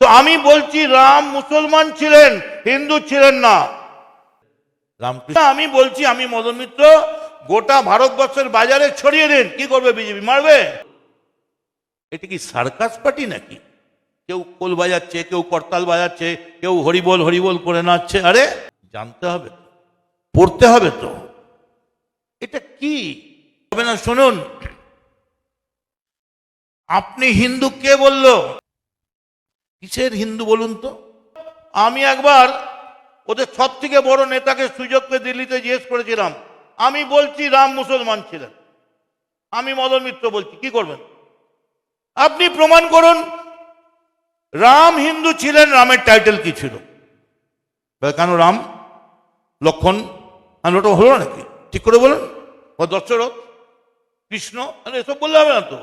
তো আমি বলছি রাম মুসলমান ছিলেন হিন্দু ছিলেন না। রামকৃষ্ণ আমি বলছি আমি মদন মিত্র গোটা ভারতবর্ষের বাজারে ছড়িয়ে দিন কি করবে বিজেপি মারবে? এটা কি সার্কাস পার্টি নাকি? কেউ কোল বাজাচ্ছে কেউ করতাল বাজাচ্ছে কেউ হরিবোল হরিবোল করে নাচছে। আরে জানতে হবে পড়তে হবে তো। এটা কি? হবে না শুনুন। আপনি হিন্দু কে বলল? কিসের হিন্দু বলুন তো? আমি একবার ওদের সব থেকে বড় নেতাকে সুযোগ পেয়ে দিল্লিতে জিজ্ঞেস করেছিলাম। আমি বলছি, রাম মুসলমান ছিলেন। আমি মদন মিত্র বলছি, কি করবেন? আপনি প্রমাণ করুন, রাম হিন্দু ছিলেন, রামের টাইটেল কি ছিল? কেন রাম? লক্ষণ? আর ওটা হলো নাকি? ঠিক করে বলুন। ও দশরথ কৃষ্ণ, এসব বললে হবে না তো?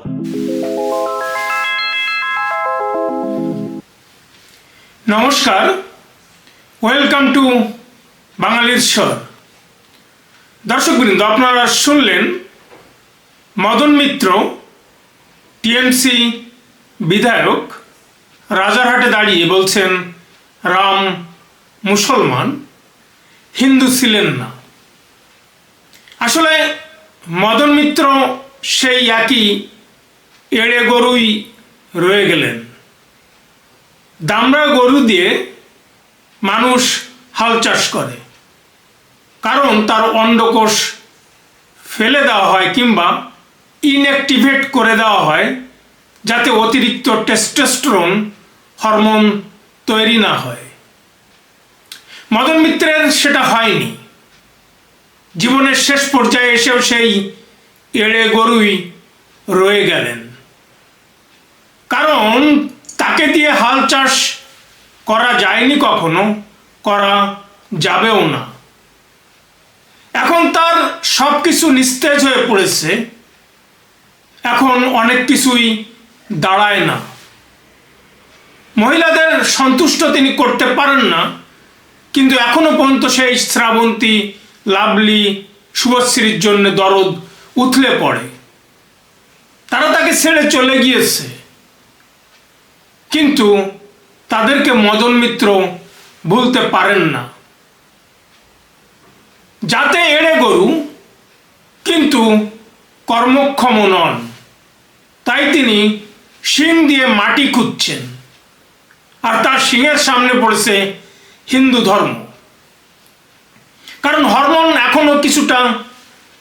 নমস্কার। ওয়েলকাম টু বাঙালির স্বর দর্শকবৃন্দ, আপনারা শুনলেন মদন মিত্র, টিএমসি বিধায়ক, রাজারহাটে দাঁড়িয়ে বলছেন, রাম মুসলমান, হিন্দু ছিলেন না। আসলে মদন মিত্র সেই একই এড়ে গরুই রয়ে গেলেন। দামড়া গরু দিয়ে মানুষ হাল চাষ করে। কারণ তার অন্ডকোষ ফেলে দেওয়া হয় কিংবা ইনঅ্যাক্টিভেট করে দেওয়া হয় যাতে অতিরিক্ত টেস্টোস্টেরন হরমোন তৈরি না হয়। মদন মিত্রের সেটা হয়নি। জীবনের শেষ পর্যায়ে এসেও সেই এড়ে গরুই রয়ে গেলেন। কারণ তাকে দিয়ে হাল চাষ করা যায়নি কখনো, করা যাবেও না। এখন তার সব কিছু নিস্তেজ হয়ে পড়েছে। এখন অনেক কিছুই দাঁড়ায় না। মহিলাদের সন্তুষ্ট তিনি করতে পারেন না, কিন্তু এখনও পর্যন্ত সেই শ্রাবন্তী, লাভলি, শুভশ্রীর জন্য দরদ উথলে পড়ে। তারা তাকে ছেড়ে চলে গিয়েছে। কিন্তু তাদেরকে মদন মিত্র ভুলতে পারেন না। যাতে এড়ে গরু, কিন্তু কর্মক্ষম নন। তাই তিনি শিং দিয়ে মাটি খুঁজছেন। আর তার শিংয়ের সামনে পড়েছে হিন্দু ধর্ম। কারণ হরমোন এখনও কিছুটা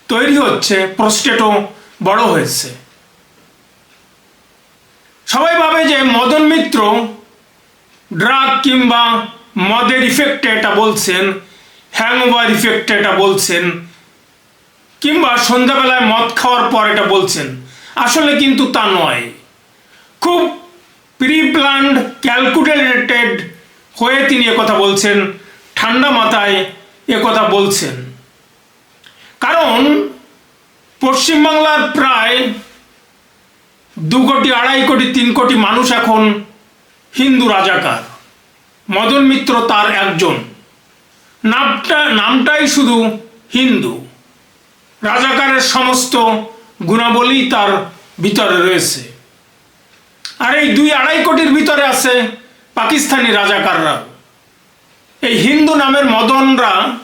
তৈরি হচ্ছে, প্রস্টেটও বড় হয়েছে। সবাই ভাবে যে মদন মিত্র ড্রাগ কিংবা মদের ইফেক্টে এটা বলছেন হ্যাংওভার ইফেক্টে এটা বলছেন, কিংবা সন্ধ্যাবেলায় মদ খাওয়ার পর এটা বলছেন, আসলে কিন্তু তা নয়। খুব প্রি প্ল্যান্ড ক্যালকুলেটেড হয়ে তিনি কথা বলছেন, ঠান্ডা মাথায় কথা বলছেন। কারণ পশ্চিমবাংলার প্রায় দু কোটি, আড়াই কোটি, তিন কোটি মানুষ এখন হিন্দু রাজাকার। মদন মিত্র তার একজন। নামটা, নামটাই শুধু হিন্দু। রাজাকারের সমস্ত গুণাবলী তার ভিতরে রয়েছে। আর এই দুই, আড়াই কোটির ভিতরে আছে পাকিস্তানি রাজাকাররা। এই হিন্দু নামের মদনরা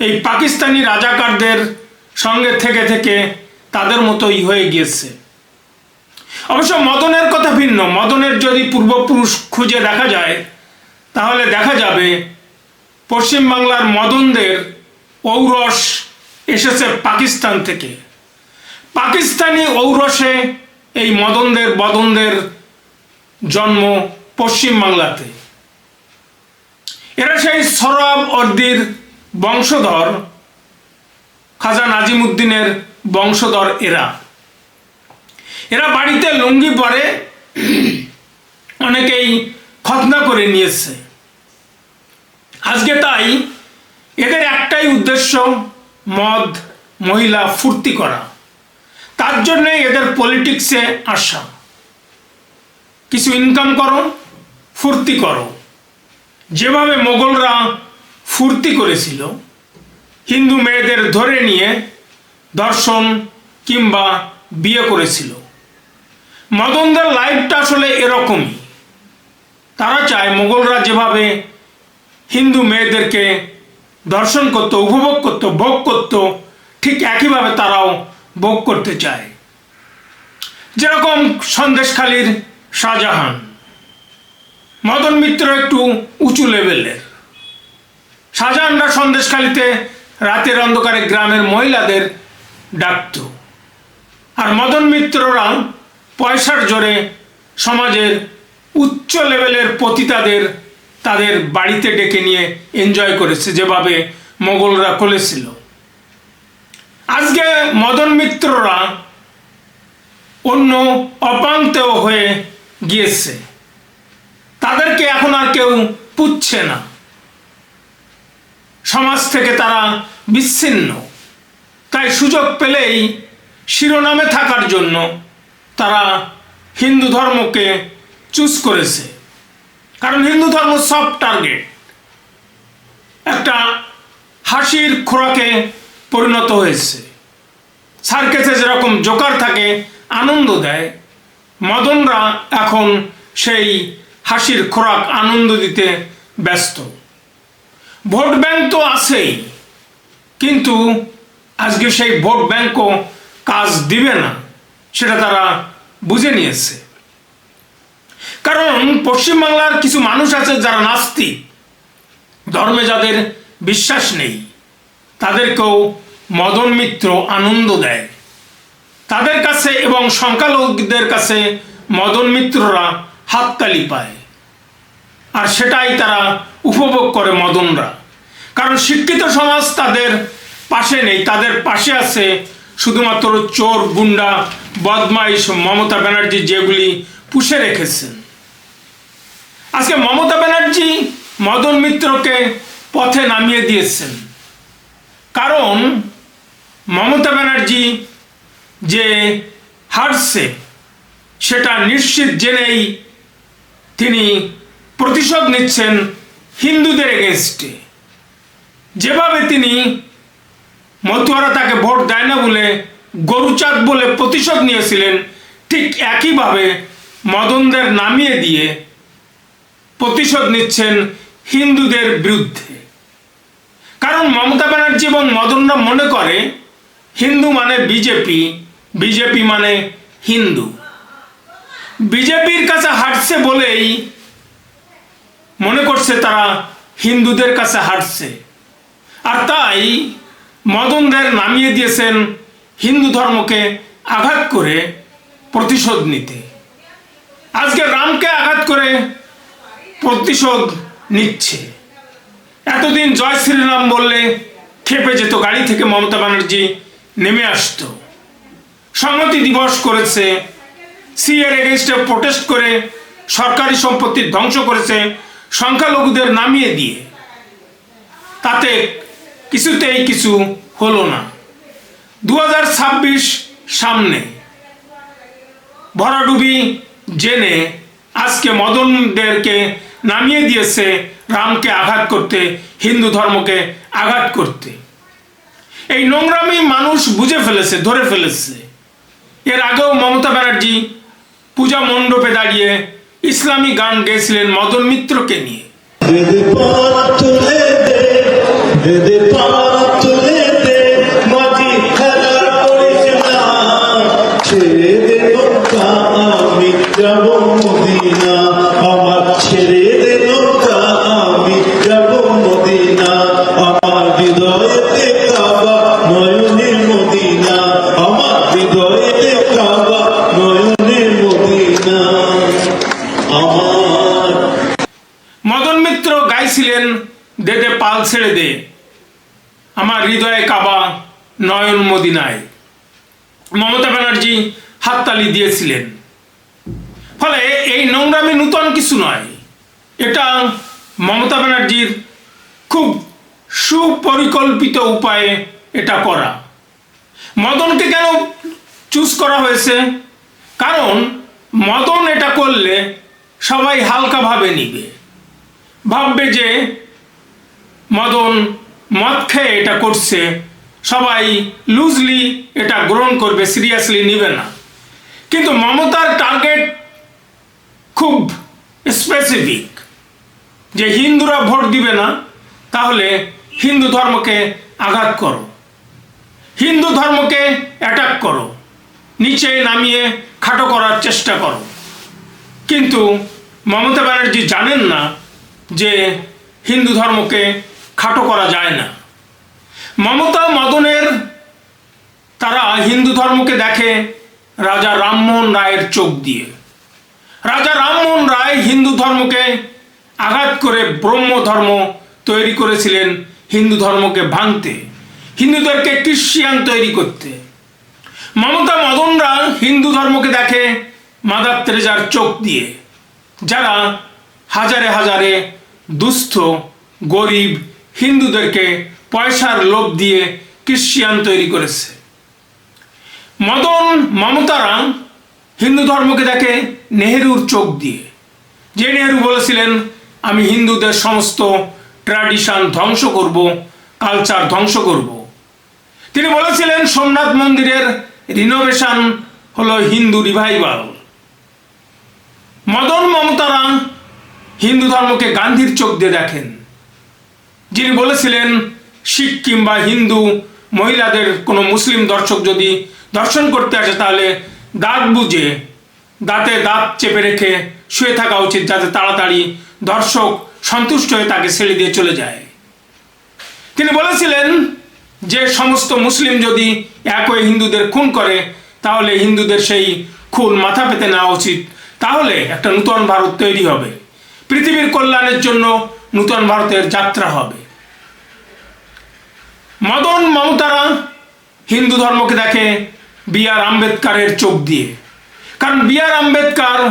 এই পাকিস্তানি রাজাকারদের সঙ্গে থেকে থেকে তাদের মতোই হয়ে গিয়েছে। অবশ্য মদনের কথা ভিন্ন। মদনের যদি পূর্বপুরুষ খুঁজে দেখা যায়, তাহলে দেখা যাবে পশ্চিমবাংলার মদনদের ঔরস এসেছে পাকিস্তান থেকে। পাকিস্তানি ঔরসে এই মদনদের, বদনদের জন্ম পশ্চিমবাংলাতে এরা সেই সরব অর্দির বংশধর, খাজা নাজিমুদ্দিনের বংশধর এরা। এরা বাড়িতে লুঙ্গি পরে অনেকেই খতনা করে নিয়েছে। আজকে তাই এদের একটাই উদ্দেশ্য মদ, মহিলা ফুর্তি করা। তার জন্যে এদের পলিটিক্সে আসা। কিছু ইনকাম করো, ফুর্তি করো। যেভাবে মোগলরা ফুর্তি করেছিল, হিন্দু মেয়েদের ধরে নিয়ে দর্শন কিংবা বিয়ে করেছিল। মদনদের লাইফটা আসলে এরকমই তারা চায় মোগলরা যেভাবে হিন্দু মেয়েদেরকে দর্শন করত, উপভোগ করত, ভোগ করত, ঠিক একইভাবে তারাও ভোগ করতে চায়। যেরকম সন্দেশখালীর শাহজাহান, মদন মিত্র একটু উঁচু লেভেলের। শাহজাহানরা সন্দেশখালীতে রাতের অন্ধকারে গ্রামের মহিলাদের ডাকত। আর মদন মিত্ররা পয়সার জোরে সমাজের উচ্চ লেভেলের পতিতাদের তাদের বাড়িতে ডেকে নিয়ে এনজয় করেছে যেভাবে মোগলরা করেছিল। আজকে মদন মিত্ররা অন্য অপান্তেও হয়ে গিয়েছে। তাদেরকে এখন আর কেউ পুচ্ছে না। সমাজ থেকে তারা বিচ্ছিন্ন। তাই সুযোগ পেলেই শিরোনামে থাকার জন্য তারা হিন্দু ধর্মকে চুজ করেছে। কারণ হিন্দু ধর্ম সব টার্গেট একটা হাসির খোরাকে পরিণত হয়েছে। সার্কেসে যেরকম জোকার থাকে, আনন্দ দেয়, মদনরা এখন সেই হাসির খোরাক, আনন্দ দিতে ব্যস্ত। ভোট ব্যাংক তো আছেই, কিন্তু আজকে সেই ভোট ব্যাংকও কাজ দিবে না। সেটা তারা বুঝে নিয়েছে। কারণ পশ্চিমবাংলার কিছু মানুষ আছে যারা নাস্তিক। ধর্মে যাদের বিশ্বাস নেই, তাদেরকেও মদন মিত্র আনন্দ দেয়। তাদের কাছে এবং সংখ্যালঘুদের কাছে মদন মিত্ররা হাততালি পায়। আর সেটাই তারা উপভোগ করে মদনরা। কারণ শিক্ষিত সমাজ তাদের পাশে নেই, তাদের পাশে আছে শুধুমাত্র চোর, গুন্ডা, বদমাইশ মমতা ব্যানার্জি যেগুলি পুষে রেখেছেন। আজকে মমতা ব্যানার্জি মদন মিত্রকে পথে নামিয়ে দিয়েছেন। কারণ মমতা ব্যানার্জি যে হারছে, সেটা নিশ্চিত জেনেই তিনি প্রতিশোধ নিচ্ছেন হিন্দুদের এগেনস্টে যেভাবে তিনি মতুয়ারা তাকে ভোট দেয় না বলে গরুচাঁদ বলে প্রতিশোধ নিয়েছিলেন, ঠিক একইভাবে মদনদের নামিয়ে দিয়ে প্রতিশোধ নিচ্ছেন হিন্দুদের বিরুদ্ধে। কারণ মমতা ব্যানার্জি এবং মদনরা মনে করে হিন্দু মানে বিজেপি বিজেপি মানে হিন্দু। বিজেপির কাছে হাঁটছে বলেই মনে করছে তারা হিন্দুদের কাছে হাঁটছে আর তাই মদনদের নামিয়ে দিয়েছেন হিন্দু ধর্মকে আঘাত করে প্রতিশোধ নিতে। আজকে রামকে আঘাত করে প্রতিশোধ নিচ্ছে। এতদিন জয় শ্রীরাম বললে খেপে যেত, গাড়ি থেকে মমতা ব্যানার্জি নেমে আসতো। সংহতি দিবস করেছে সিএর এগেনস্টে প্রোটেস্ট করে সরকারি সম্পত্তি ধ্বংস করেছে, সংখ্যালঘুদের নামিয়ে দিয়ে। তাতে কিছুতেই কিছু হলো না। দু সামনে ভরাডুবি জেনে আজকে মদনদেরকে নামিয়ে দিয়েছে রামকে আঘাত করতে, হিন্দু ধর্মকে আঘাত করতে। এই নোংরামি মানুষ বুঝে ফেলেছে, ধরে ফেলেছে। এর আগেও মমতা ব্যানার্জি পূজা মণ্ডপে দাঁড়িয়ে ইসলামী গান গেয়েছিলেন মদন মিত্রকে নিয়ে। আমি যাব মদিনায় মমতা ব্যানার্জি হাততালি দিয়েছিলেন। ফলে এই নোংরামি নূতন কিছু নয়, এটা মমতা ব্যানার্জির খুব সুপরিকল্পিত উপায়ে এটা করা। মদনকে কেন চুজ করা হয়েছে? কারণ মদন এটা করলে সবাই হালকাভাবে নিবে। ভাববে যে মদন মদ খেয়ে এটা করছে সবাই লুজলি এটা গ্রহণ করবে সিরিয়াসলি নিবে না। কিন্তু মমতার টার্গেট খুব স্পেসিফিক যে হিন্দুরা ভোট দিবে না, তাহলে হিন্দু ধর্মকে আঘাত করো। হিন্দু ধর্মকে অ্যাটাক করো। নিচে নামিয়ে খাটো করার চেষ্টা করো। কিন্তু মমতা ব্যানার্জি জানেন না যে হিন্দু ধর্মকে খাটো করা যায় না। মমতা মদনের তারা হিন্দু ধর্মকে দেখে রাজা রামমোহন রায়ের চোখ দিয়ে। রাজা রামমোহন রায় হিন্দু ধর্মকে আঘাত করে ব্রহ্ম ধর্ম তৈরি করেছিলেন হিন্দু ধর্মকে ভাঙতে, হিন্দুদেরকে ক্রিশ্চিয়ান তৈরি করতে। মমতা মদনরা হিন্দু ধর্মকে দেখে মাদার তেরেজার চোখ দিয়ে, যারা হাজারে হাজারে দুস্থ, গরিব হিন্দুদেরকে পয়সার লোভ দিয়ে ক্রিশ্চিয়ান তৈরি করেছে। মদন মমতারা হিন্দু ধর্মকে দেখে নেহেরুর চোখ দিয়ে। যে নেহেরু বলেছিলেন, আমি হিন্দুদের সমস্ত ট্র্যাডিশন ধ্বংস করব কালচার ধ্বংস করব। তিনি বলেছিলেন, সোমনাথ মন্দিরের রিনোভেশন হলো হিন্দু রিভাইভাল মদন মমতারা হিন্দু ধর্মকে গান্ধীর চোখ দিয়ে দেখেন। যিনি বলেছিলেন শিখ কিংবা হিন্দু মহিলাদের কোনো মুসলিম দর্শক যদি দর্শন করতে আসে, তাহলে দাঁত বুঝে দাঁতে দাঁত চেপে রেখে শুয়ে থাকা উচিত যাতে তাড়াতাড়ি দর্শক সন্তুষ্ট হয়ে তাকে ছেড়ে দিয়ে চলে যায়। তিনি বলেছিলেন যে, সমস্ত মুসলিম যদি একই হিন্দুদের খুন করে, তাহলে হিন্দুদের সেই খুন মাথা পেতে নেওয়া উচিত। তাহলে একটা নূতন ভারত তৈরি হবে। পৃথিবীর কল্যাণের জন্য নূতন ভারতের যাত্রা হবে। মদন মমতারা হিন্দু ধর্মকে দেখে বি আর আম্বেদকারের চোখ দিয়ে। কারণ বি আর আম্বেদকার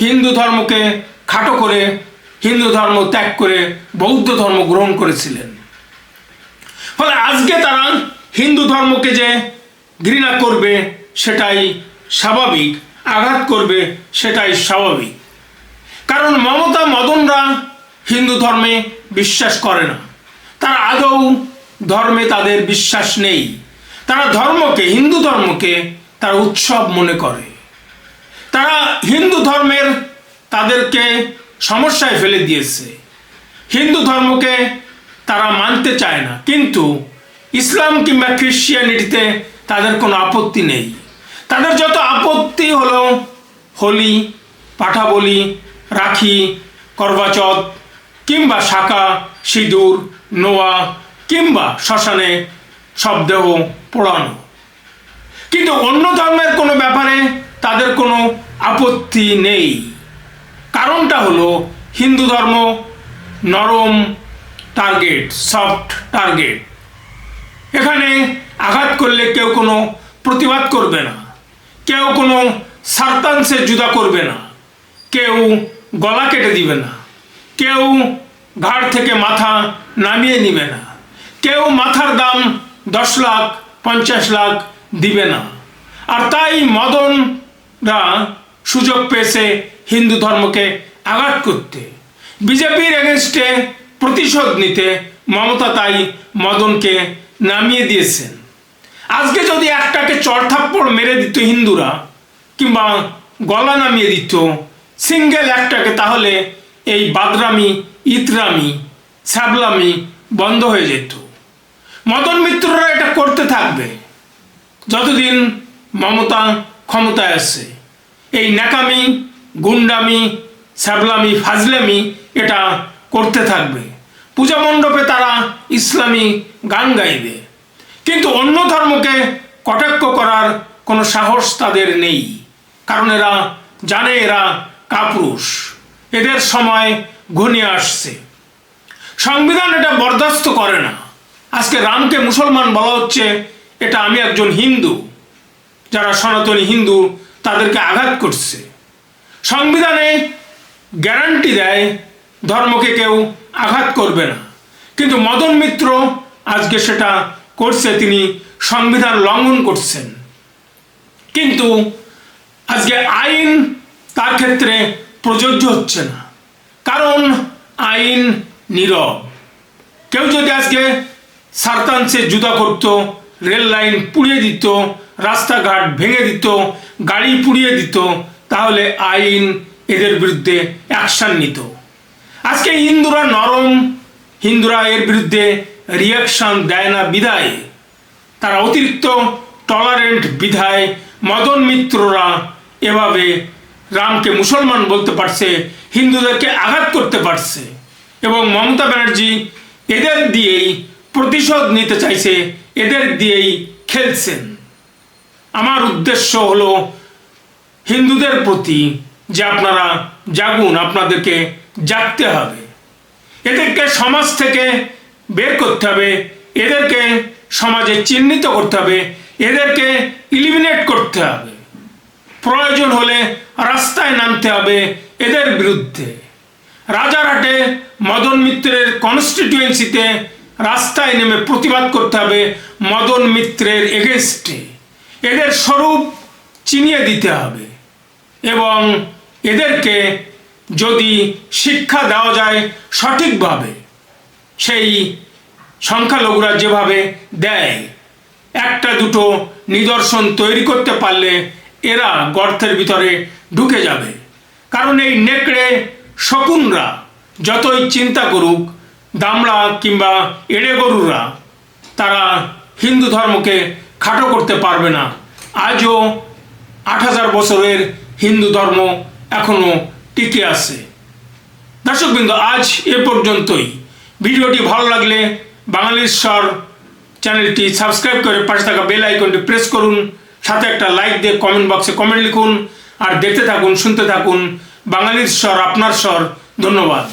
হিন্দু ধর্মকে খাটো করে, হিন্দু ধর্ম ত্যাগ করে, বৌদ্ধ ধর্ম গ্রহণ করেছিলেন। ফলে আজকে তারা হিন্দু ধর্মকে যে ঘৃণা করবে সেটাই স্বাভাবিক, আঘাত করবে সেটাই স্বাভাবিক। কারণ মমতা মদনরা হিন্দু ধর্মে বিশ্বাস করে না। তারা আদৌ ধর্মে তাদের বিশ্বাস নেই। তারা ধর্মকে, হিন্দু ধর্মকে তারা উৎসব মনে করে। তারা হিন্দু ধর্মের তাদেরকে সমস্যায় ফেলে দিয়েছে। হিন্দু ধর্মকে তারা মানতে চায় না, কিন্তু ইসলাম কিংবা খ্রিশ্চিয়ানিটিতে তাদের কোনো আপত্তি নেই। তাদের যত আপত্তি হলো, হোলি, পাঠাবলি, রাখি করবাচত কিংবা শাখা, সিঁদুর, নোয়া কিংবা শ্মশানে শবদেহ পোড়ানো। কিন্তু অন্য ধর্মের কোনো ব্যাপারে তাদের কোনো আপত্তি নেই। কারণটা হলো হিন্দু ধর্ম নরম টার্গেট সফট টার্গেট এখানে আঘাত করলে কেউ কোনো প্রতিবাদ করবে না। কেউ কোনো সার্তাংশে জুদা করবে না। কেউ গলা কেটে দিবে না। কেউ ঘাড় থেকে মাথা নামিয়ে নিবে না। কেউ মাথার দাম দশ লাখ, পঞ্চাশ লাখ দিবে না। আর তাই মদনরা সুযোগ পেয়েছে হিন্দু ধর্মকে আঘাত করতে। বিজেপির এগেনস্টে প্রতিশোধ নিতে মমতা তাই মদনকে নামিয়ে দিয়েছেন। আজকে যদি একটাকে চড়থাপ্পড় মেরে দিত হিন্দুরা, কিংবা গলা নামিয়ে দিত, সিঙ্গেল একটাকে, তাহলে এই বাদরামি, ইতরামি ছ্যাবলামি বন্ধ হয়ে যেত। মদন মিত্ররা এটা করতে থাকবে। যতদিন মমতা ক্ষমতায় আসছে এই ন্যাকামি, গুন্ডামি ছ্যাবলামি ফাজলামি এটা করতে থাকবে। পূজা মণ্ডপে তারা ইসলামী গান গাইবে। কিন্তু অন্য ধর্মকে কটাক্ষ করার কোনো সাহস তাদের নেই। কারণ এরা জানে এরা কাপুরুষ। এদের সময় ঘনিয়ে আসছে। সংবিধান এটা বরদাস্ত করে না। আজকে রামকে মুসলমান বলা হচ্ছে, এটা আমি একজন হিন্দু। যারা সনাতনী হিন্দু, তাদেরকে আঘাত করছে। সংবিধানে গ্যারান্টি দেয়, ধর্মকে কেউ আঘাত করবে না। কিন্তু মদন মিত্র আজকে সেটা করছে, তিনি সংবিধান লঙ্ঘন করছেন। কিন্তু আজকে আইন তার ক্ষেত্রে প্রযোজ্য হচ্ছে না। কারণ আইন নীরব। কেউ যদি আজকে সার্তাংশে জুদা করত, রেল লাইন পুড়িয়ে দিত, রাস্তাঘাট ভেঙে দিত, গাড়ি পুড়িয়ে দিত, তাহলে আইন এদের বিরুদ্ধে অ্যাকশান নিত। আজকে হিন্দুরা নরম, হিন্দুরা এর বিরুদ্ধে রিয়াকশন দেয় না বিদায়। তারা অতিরিক্ত টলারেন্ট বিধায় মদন মিত্ররা এভাবে রামকে মুসলমান বলতে পারছে, হিন্দুদেরকে আঘাত করতে পারছে এবং মমতা ব্যানার্জি এদের দিয়েই প্রতিশোধ নিতে চাইছে, এদের দিয়েই খেলছেন। আমার উদ্দেশ্য হলো, হিন্দুদের প্রতি যে আপনারা জাগুন, আপনাদেরকে জাগতে হবে। এদেরকে সমাজ থেকে বের করতে হবে, এদেরকে সমাজে চিহ্নিত করতে হবে, এদেরকে ইলিমিনেট করতে হবে। প্রয়োজন হলে রাস্তায় নামতে হবে এদের বিরুদ্ধে। রাজারহাটে মদন মিত্রের কনস্টিটিউয়েন্সিতে রাস্তায় নেমে প্রতিবাদ করতে হবে মদন মিত্রের এগেনস্টে এদের স্বরূপ চিনিয়ে দিতে হবে। এবং এদেরকে যদি শিক্ষা দেওয়া যায় সঠিকভাবে, সেই সংখ্যালঘুরা যেভাবে দেয়, একটা দুটো নিদর্শন তৈরি করতে পারলে এরা গর্তের ভিতরে ঢুকে যাবে। কারণ এই নেকড়ে শকুনরা যতই চিন্তা করুক দামড়া কিংবা এড়ে গরুরা, তারা হিন্দু ধর্মকে খাটো করতে পারবে না। আজও আট হাজার বছরের হিন্দু ধর্ম এখনও টিকে আছে। দর্শকবৃন্দ আজ এ পর্যন্তই। ভিডিওটি ভালো লাগলে বাঙালির স্বর চ্যানেলটি সাবস্ক্রাইব করে পাশে থাকা বেল আইকনটি প্রেস করুন, সাথে একটা লাইক দিয়ে কমেন্ট বক্সে কমেন্ট লিখুন, আর দেখতে থাকুন, শুনতে থাকুন বাঙালির স্বর আপনার স্বর ধন্যবাদ।